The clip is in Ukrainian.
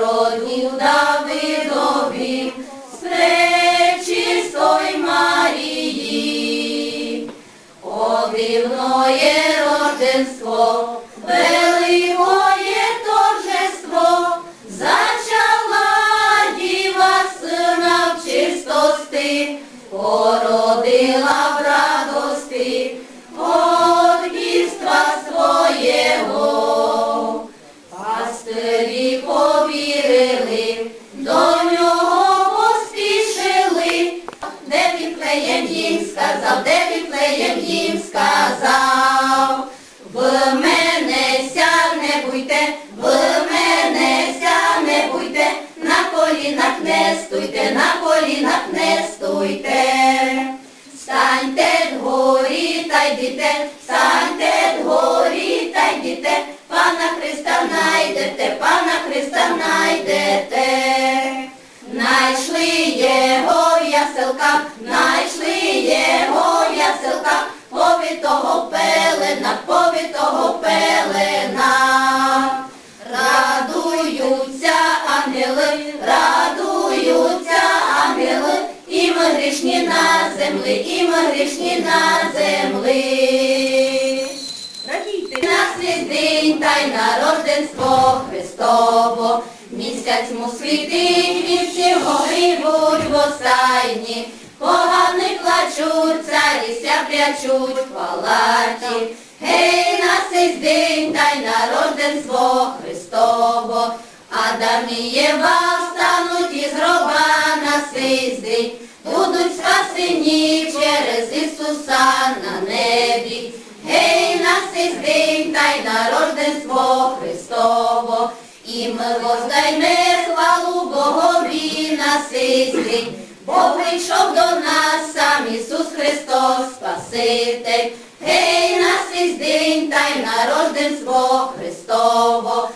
роднім Давидовім, з пречистої Марії, О, дивноє рожденство, великоє торжество, зачала діва сина в чистости, породила в радости. Твоєго, пастирі плеєм їм сказав, де віплеєм їм сказав, в мене ся не буйте, в мене ся не буйте, на колінах не стуйте, на колінах не стуйте, станьте дгорі та йдіте, станьте дгорі та йдіте, пана Христа найдете. радуються ангели, і ми грішні на землі, і ми грішні на землі. Радійте на свідень, та й народенство Христово. Місяць му світить від всього грібуть в останні. Поганих плачуть, царіся прячуть в палаті. Гей, на сей день, та й на рожденство Христово. Адам і Єва на будуть спасені через Ісуса на небі. Гей, на сей день та й народженство Христово, і ми воздайме хвалу Богові на день, бо прийшов до нас сам Ісус Христос, Спаситель. Гей, на сей день та й народженство Христово,